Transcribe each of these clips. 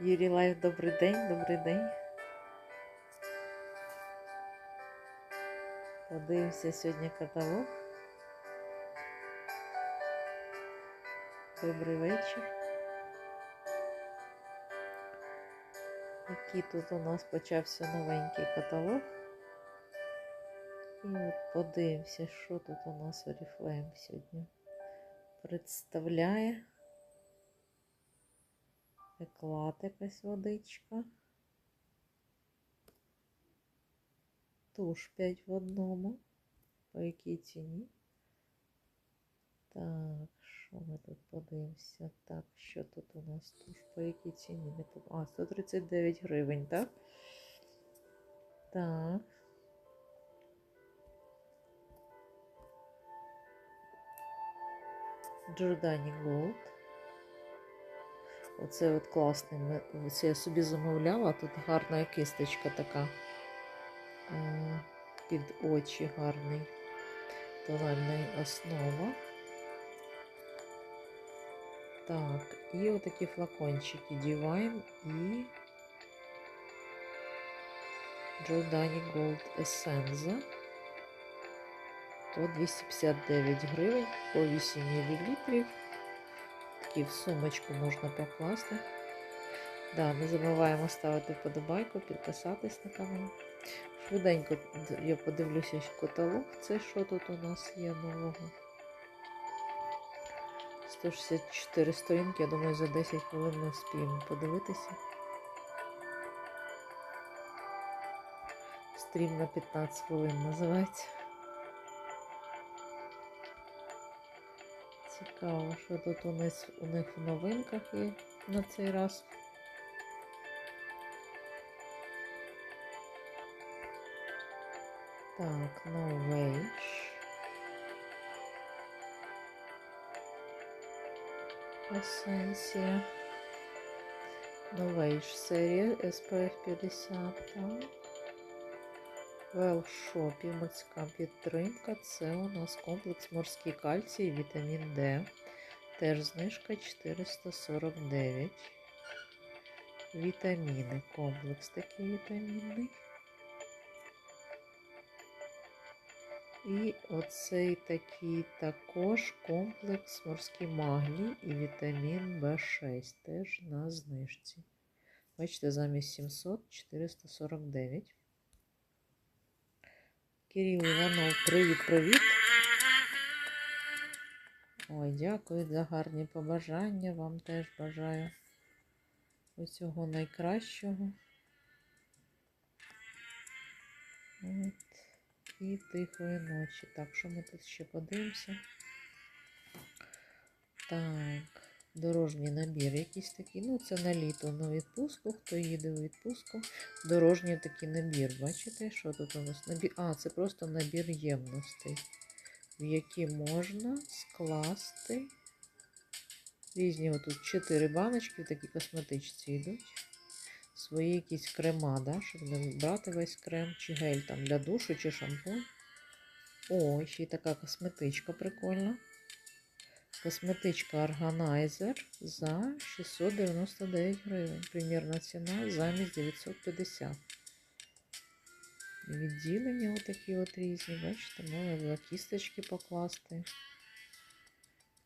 Юрій Лайв, добрий день, добрий день. Подивимося сьогодні каталог. Добрий вечір. Який тут у нас почався новенький каталог. І от подивимося, що тут у нас Oriflame сьогодні представляє. Еклад якась водичка. Туш 5 в одному. По якій ціні? Так, що ми тут подивимося? Так, що тут у нас туш? По якій ціні? Не пом- А, 139 гривень, так? Так. Giordani Gold. Оце от класний. ми- Це я собі замовляла. Тут гарна кисточка така. е, Під очі гарний. Тональна основа. Так, і отакі флакончики Divine і Giordani Gold Essenza. То 259 гривень по 8 мл. Такі в сумочку можна покласти. Да, не забуваємо ставити вподобайку, підписатись на канал. Швиденько я подивлюся каталог. Це що тут у нас є нового? 164 сторінки, я думаю, за 10 хвилин ми вспіємо подивитися. Стрім на 15 хвилин називається. Цікаво, що тут у них, у них в новинках є на цей раз. Так, Wage. Есенція. Wage серія SPF 50. Так. Велшопі, морська підтримка. Це у нас комплекс морський кальцій, і вітамін Д. Теж знижка 449. Вітаміни. Комплекс такий вітамінний. І оцей такий також комплекс морський магній і вітамін В6. Теж на знижці. Бачите, замість 700 449. Кирил Іванов, привіт-привіт. Ой, дякую за гарні побажання. Вам теж бажаю усього найкращого. От. І тихої ночі. Так, що ми тут ще подивимося? Так, дорожній набір якийсь такий. Ну, це на літо на відпустку. Хто їде у відпустку? Дорожній такий набір. Бачите, що тут у нас? Набір? А, це просто набір ємностей, в які можна скласти різні. Отут 4 баночки, такі косметичці йдуть. Свої якісь крема, да, щоб не брати весь крем, чи гель там для душу, чи шампунь. О, ще й така косметичка прикольна. Косметичка Organizer за 699 гривень. Примірна ціна замість 950. Відділення отакі от різні, бачите, можна було кісточки покласти.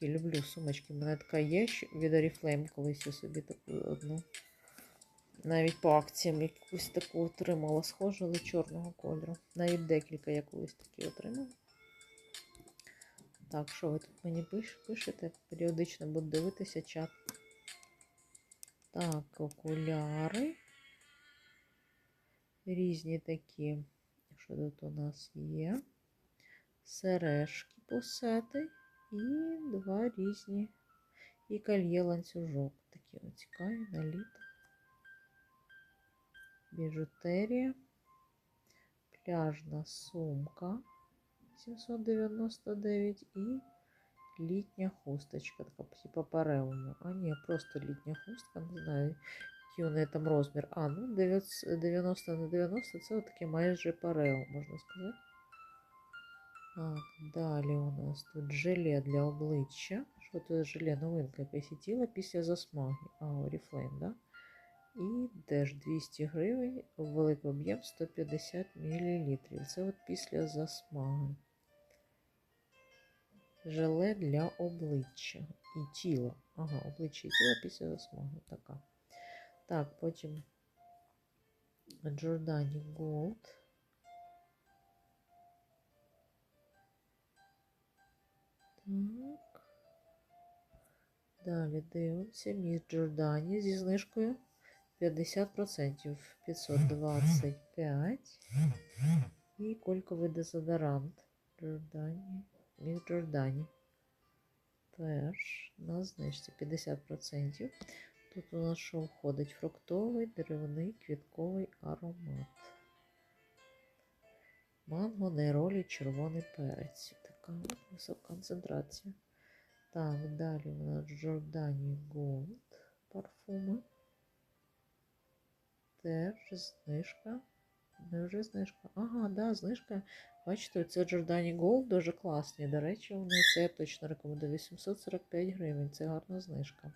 Я люблю сумочки. У мене така є від Oriflame, колись я собі таку одну. Навіть по акціям якусь таку отримала, схожу, але чорного кольору. Навіть декілька я колись такі отримала. Так, що ви тут мені пиш, пишете? Періодично буду дивитися чат. Так, окуляри. Різні такі. Що тут у нас є? Сережки пусети. І два різні. І кольє ланцюжок. Такі цікаві на літо. Біжутерія. Пляжна сумка. 799 і літня хусточка, така типа пареуму. А ні, просто літня хустка, не знаю, який у неї там розмір. А, ну 90 на 90 це таке майже парео, можна сказати. Так, далі у нас тут желе для обличчя. Що тут желе? Новинка якась і тіла після засмаги. А, Oriflame, да? І теж 200 гривень, великий об'єм 150 мл. Це от після засмаги. Желе для обличчя і тіла. Ага, обличчя і тіла після засмаги. Така. Так, потім Giordani Gold. Так. Далі дивимося. Міс Джордані зі знижкою 50%. 525. І кольковий дезодорант. Джордані. Міс Джордані. Теж на знижці 50%. Тут у нас що входить? Фруктовий, деревний, квітковий аромат. Манго, нейролі, червоний перець. Така висока концентрація. Так, далі у нас Giordani Gold парфуми. Теж знижка. Невже знижка? Ага, да, знижка. Бачите, це Giordani Gold дуже класні. До речі, вони це я точно рекомендую. 845 гривень. Це гарна знижка.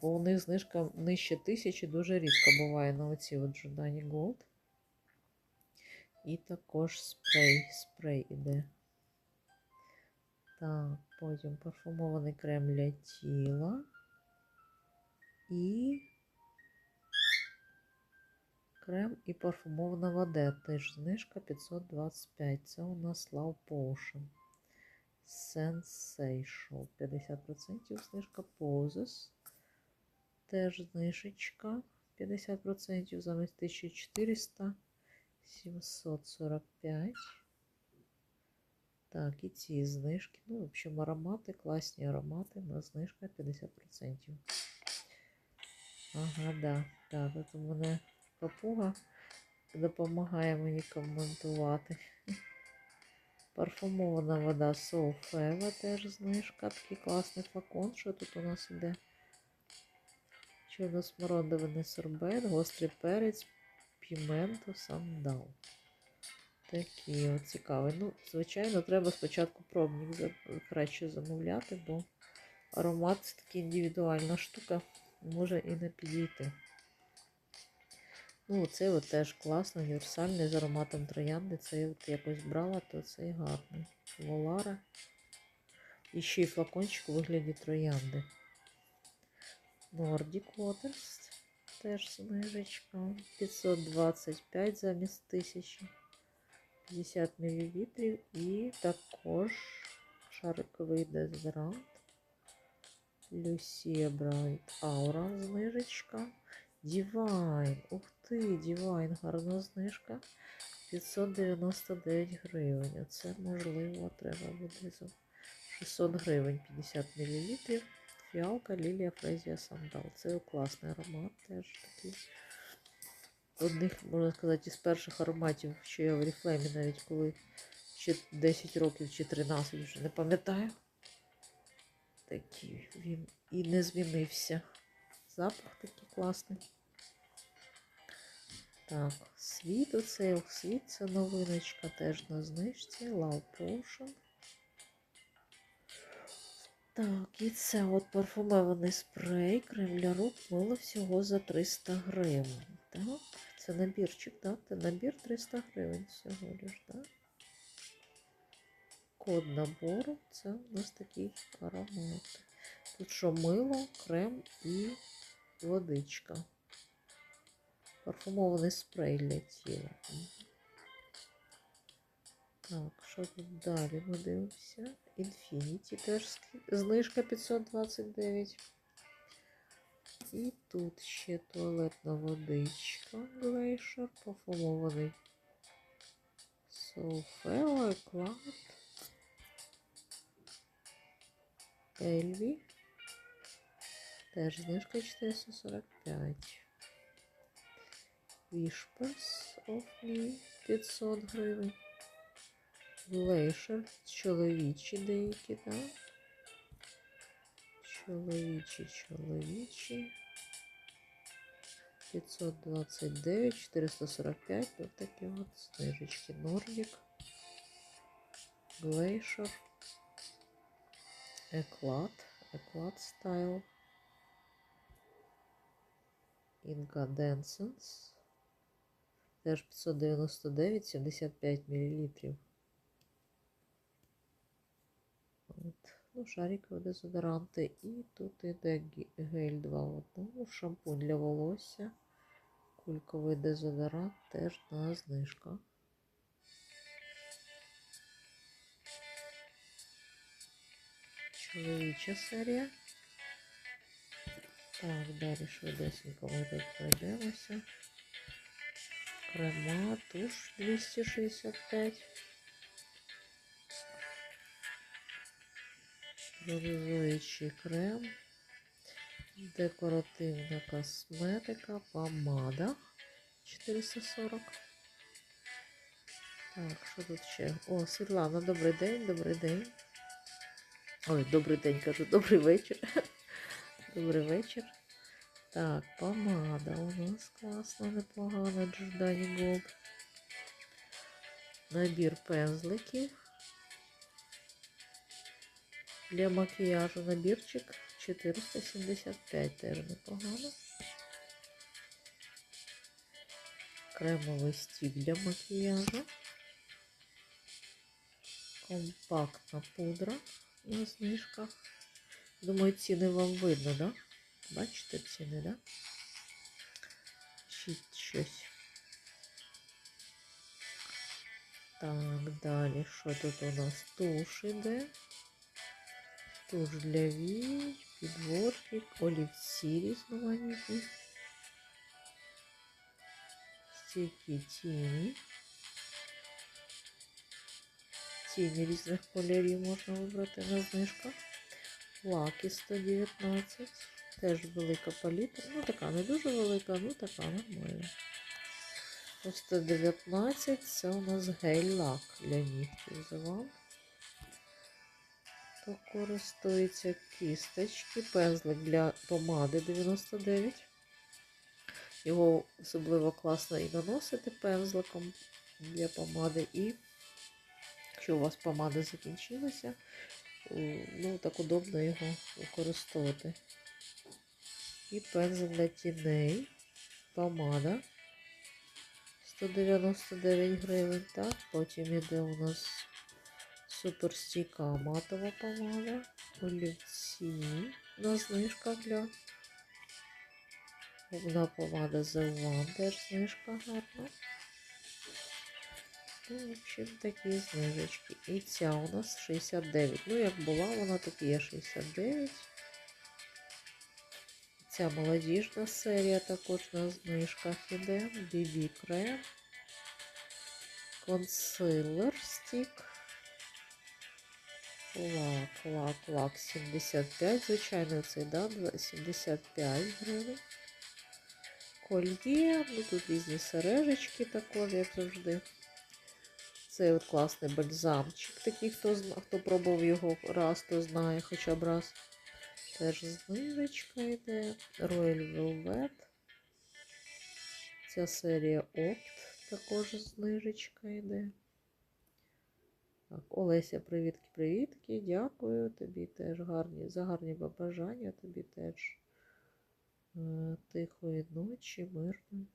Бо у них знижка нижче тисячі дуже рідко буває на оці от Giordani Gold. І також спрей. Спрей іде. Так, потім парфумований крем для тіла. І крем і парфумована вода. Теж знижка 525. Це у нас Love Potion. Sensation. 50% знижка Poses. Теж знижечка 50% замість 1400. 745. Так, і ці знижки. Ну, в общем, аромати, класні аромати на знижка 50%. Ага, да. Так, от у мене папуга допомагає мені коментувати. Парфумована вода Софева теж знижка. Такий класний флакон. Що тут у нас іде? Чорно-смородовий сорбет, гострий перець, піменто, сандал. Такі от цікаві. Ну, звичайно, треба спочатку пробник краще замовляти, бо аромат це така індивідуальна штука, може і не підійти. Ну, оцей от теж класний, універсальний з ароматом троянди. Це от якось брала, то цей гарний. Волара. І ще й флакончик у вигляді троянди. Nordic Waters. Теж знижечка. 525 замість 1000. 50 мл. І також шариковий дезодорант. Люсія Брайт Аура знижечка. Divine. Ух ти, Divine, гарна знижка. 599 гривень. Оце можливо треба буде за 600 гривень 50 мл. Фіалка, лілія, фрезія, сандал. Це класний аромат теж такий. Одних, можна сказати, із перших ароматів, що я в Oriflame навіть коли ще 10 років чи 13, вже не пам'ятаю. Такий він і не змінився. Запах такий класний. Так, світ оцей, світ це новиночка теж на знижці. Love Potion. Так, і це от парфумований спрей, крем для рук мило всього за 300 гривень. Так, це набірчик, так? Це набір 300 гривень всього лиш, так? Код набору це у нас такий аромат. Тут що мило, крем і водичка. Парфумований спрей для тіла. Так, що тут далі ми дивимося? Infinity теж знижка 529. І тут ще туалетна водичка Glacier, парфумований Soulfella, Eclat, Elvi. Теж знижка 445. Of Me 500 гривень. Глейшер, чоловічі деякі, так? Чоловічі, чоловічі. 529, 445. Ось такі от знижечки. Нордік. Глейшер. Еклад. Еклад стайл. Incandescence. Теж 599, 75 мл. От. Ну, шарикові дезодоранти. І тут іде гель 2 в одному, шампунь для волосся. Кульковий дезодорант теж на знижках. Чоловіча серія. Так, далі швидесенько ми тут пройдемося. Крема, туш 265. Розуючий крем. Декоративна косметика, помада 440. Так, що тут ще? О, Світлана, добрий день, добрий день. Ой, добрий день, кажу, добрий вечір. Добрий вечір. Так, помада у нас класна, непогана, Giordani Gold. Набір пензликів. Для макіяжу набірчик 475 теж непогано. Кремовий стік для макіяжу. Компактна пудра на знижках. Думаю, ціни вам видно, да? Бачите ціни, да? Ще щось. Так, далі. Що тут у нас? Туш іде. Туш для вій, підводник, олівці різноманітні. Стійкі тіні. Тіні різних кольорів можна вибрати на знижках. Лаки 119. Теж велика палітра. Ну, така не дуже велика, ну така нормальна. По 119 це у нас гель-лак для нігтів завал. То користується кісточки, пензлик для помади 99. Його особливо класно і наносити пензликом для помади. І якщо у вас помада закінчилася, ну так удобно його використовувати. І пензель для тіней, помада 199 гривень. Так, потім іде у нас суперстійка матова помада, олівці на знижках для Губна помада The теж знижка гарна. Ну, в общем, такі знижечки. І ця у нас 69. Ну, як була, вона так є 69. Ця молодіжна серія також на знижках іде. BB крем. Консилер стік. Лак, лак, лак 75. Звичайно, цей, да, 75 гривень. Кольє, ну тут різні сережечки також, як завжди. Це от класний бальзамчик. Такий, хто хто пробував його раз, то знає хоча б раз. Теж знижечка йде. Royal Velvet. Ця серія Опт також знижечка йде. Так, Олеся, привітки-привітки. Дякую. Тобі теж гарні, за гарні побажання, тобі теж е, тихої ночі, мирної.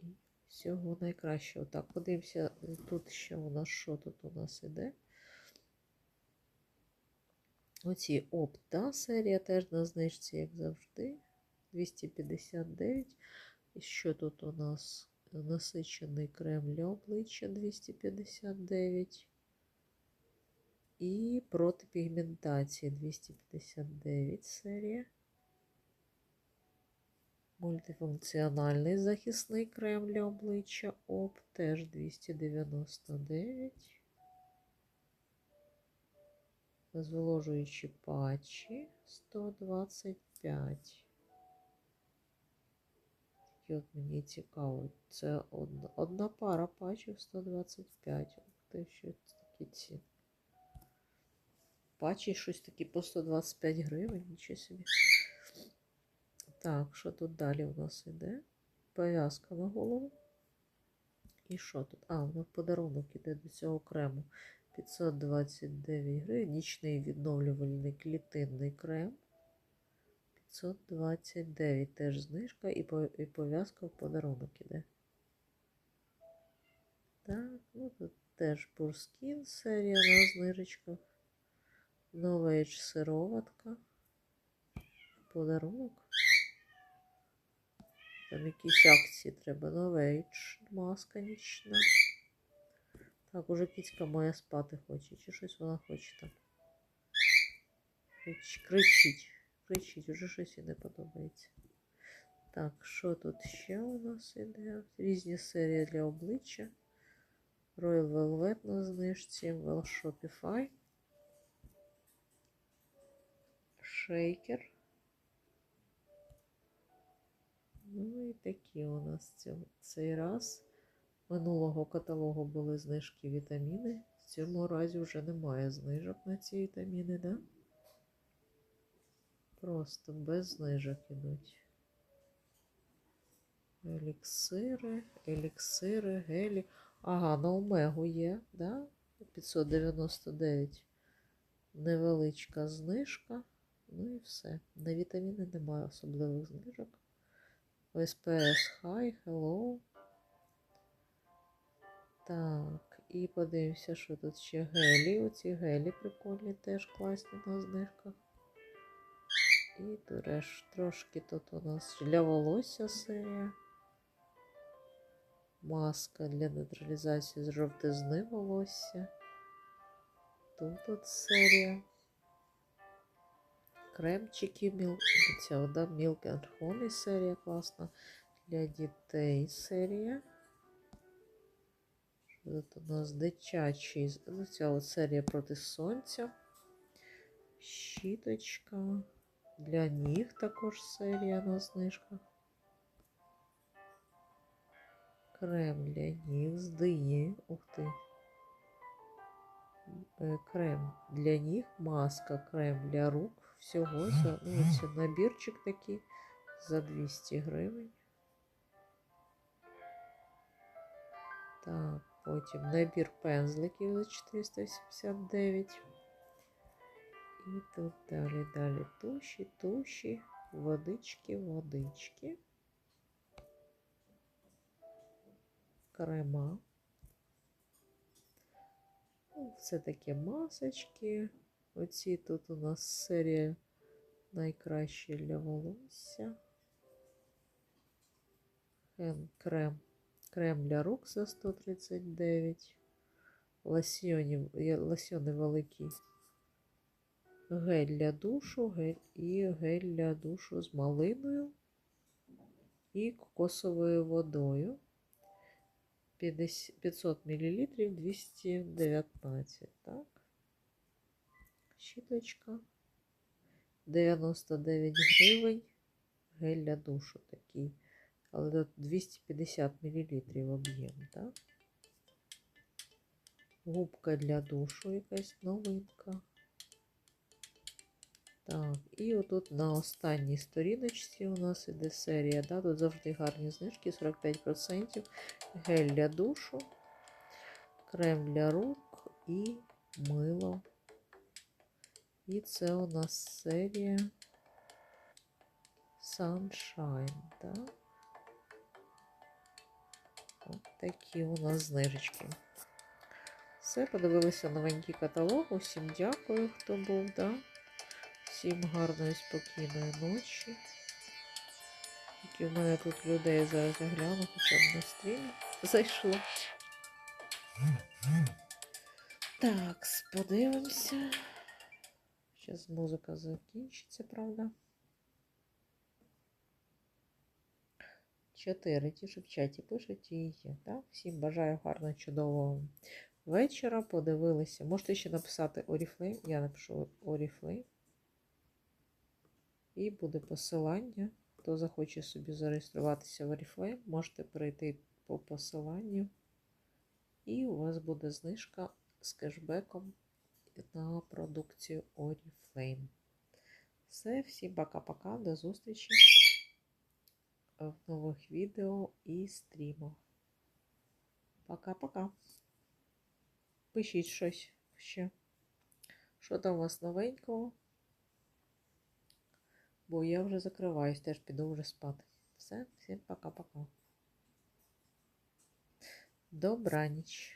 І Всього найкращого. Так, подивимося, тут ще у нас що тут у нас іде. Оці опта серія теж на знижці, як завжди. 259. І що тут у нас? Насичений крем для обличчя 259. І проти пігментації 259 серія. Мультифункціональний захисний крем для обличчя ОП теж 299. Зволожуючі патчі 125. І от мені цікаво, це одна, одна пара патчів 125. Те, що такі ці. Патчі щось такі по 125 гривень, нічого собі. Так, що тут далі у нас іде? Пов'язка на голову. І що тут? А, в нас подарунок іде до цього крему. 529 гривень. Нічний відновлювальний клітинний крем. 529 теж знижка і, пов'язка в подарунок іде. Так, ну тут теж Бурскін серія на знижечках. Новейдж сироватка. Подарунок. Там якісь акції треба. Новейдж, маска нічна. Так, уже кицька моя спати хоче. Чи щось вона хоче там? Крич, кричить, кричить, уже щось їй не подобається. Так, що тут ще у нас іде? Різні серії для обличчя. Royal Velvet на знижці, Well Shopify. Шейкер. Ну і такі у нас цей раз. Минулого каталогу були знижки вітаміни. В цьому разі вже немає знижок на ці вітаміни, да? Просто без знижок ідуть. Еліксири, еліксири, гелі. Ага, на омегу є, да? 599. Невеличка знижка. Ну і все. На вітаміни немає особливих знижок. SPS High, Hello. Так, і подивимося, що тут ще гелі. Оці гелі прикольні, теж класні на знижках. І туреш, трошки тут у нас для волосся серія. Маска для нейтралізації з жовтизни волосся. Тут от серія. Кремчики, міл... ця, да, Milk and Honey серія класна. Для дітей серія. Тут у нас дитячий. Ну, ця от серія проти сонця. Щіточка. Для ніг також серія на знижках. Крем для ніг з дині. Ух ти. Е, Крем для ніг, маска, крем для рук. Всього за ну, це набірчик такий за 200 гривень. Так, потім набір пензликів за 489. І тут далі, далі туші, туші, водички, водички. Крема. Ну, Це такі масочки. Оці тут у нас серія найкращі для волосся. Крем. Крем для рук за 139. Лосьйони, є лосьони великі. Гель для душу, гель і гель для душу з малиною і кокосовою водою. 500 мл 219, так? Щіточка. 99 гривень. Гель для душу такий. Але тут 250 мл об'єм, так? Губка для душу якась новинка. Так, і отут на останній сторіночці у нас іде серія. Да? Тут завжди гарні знижки, 45%. Гель для душу, крем для рук і мило. І це у нас серія Sunshine. Так? Такі у нас знижечки. Все, подивилися новенький каталог. Усім дякую, хто був. Да? Всім гарної, спокійної ночі. Тільки в мене тут людей зараз гляну, хоча б на стрім зайшло. Так, подивимося. Зараз музика закінчиться, правда? Чотири. Ті, що в чаті пишуть, і є. Так? Всім бажаю гарного, чудового вечора. Подивилися. Можете ще написати Oriflame. Я напишу Oriflame. І буде посилання. Хто захоче собі зареєструватися в Oriflame, можете перейти по посиланню. І у вас буде знижка з кешбеком на продукцію Oriflame. Все, всім пока-пока, до зустрічі в нових відео і стрімах. Пока-пока. Пишіть щось ще. Що там у вас новенького? бо я вже закриваюсь, теж піду вже спати. Все, всім пока-пока. Добраніч.